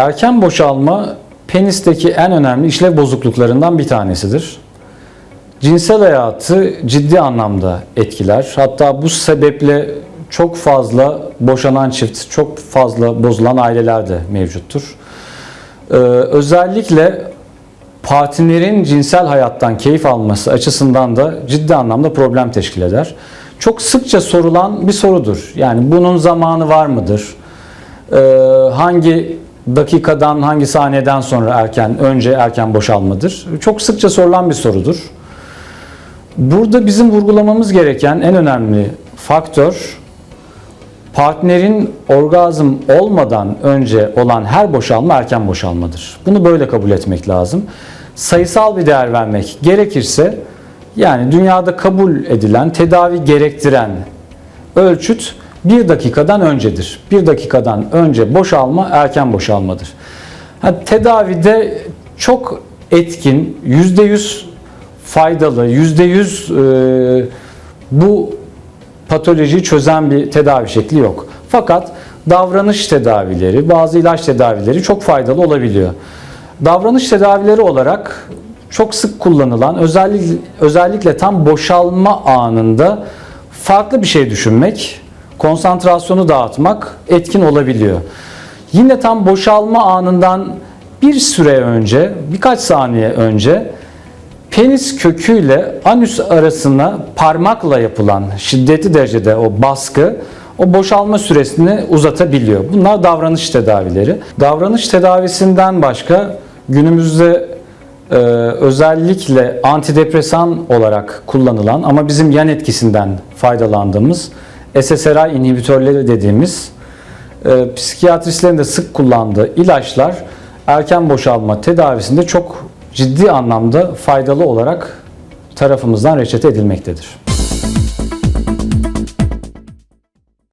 Erken boşalma penisteki en önemli işlev bozukluklarından bir tanesidir. Cinsel hayatı ciddi anlamda etkiler. Hatta bu sebeple çok fazla boşanan çift, çok fazla bozulan aileler de mevcuttur. Ee, özellikle partnerin cinsel hayattan keyif alması açısından da ciddi anlamda problem teşkil eder. Çok sıkça sorulan bir sorudur. Yani bunun zamanı var mıdır? Ee, hangi dakikadan, hangi saniyeden sonra erken, önce erken boşalmadır? Çok sıkça sorulan bir sorudur. Burada bizim vurgulamamız gereken en önemli faktör partnerin orgazm olmadan önce olan her boşalma erken boşalmadır. Bunu böyle kabul etmek lazım. Sayısal bir değer vermek gerekirse yani dünyada kabul edilen, tedavi gerektiren ölçüt bir dakikadan öncedir. Bir dakikadan önce boşalma erken boşalmadır. Ha, tedavide çok etkin, yüzde yüz faydalı, yüzde yüz e, bu patolojiyi çözen bir tedavi şekli yok. Fakat davranış tedavileri, bazı ilaç tedavileri çok faydalı olabiliyor. Davranış tedavileri olarak çok sık kullanılan özellikle, özellikle tam boşalma anında farklı bir şey düşünmek, konsantrasyonu dağıtmak etkin olabiliyor. Yine tam boşalma anından bir süre önce, birkaç saniye önce penis köküyle anüs arasına parmakla yapılan şiddetli derecede o baskı o boşalma süresini uzatabiliyor. Bunlar davranış tedavileri. Davranış tedavisinden başka günümüzde e, özellikle antidepresan olarak kullanılan ama bizim yan etkisinden faydalandığımız SSRI inhibitörleri dediğimiz e, psikiyatristlerin de sık kullandığı ilaçlar erken boşalma tedavisinde çok ciddi anlamda faydalı olarak tarafımızdan reçete edilmektedir.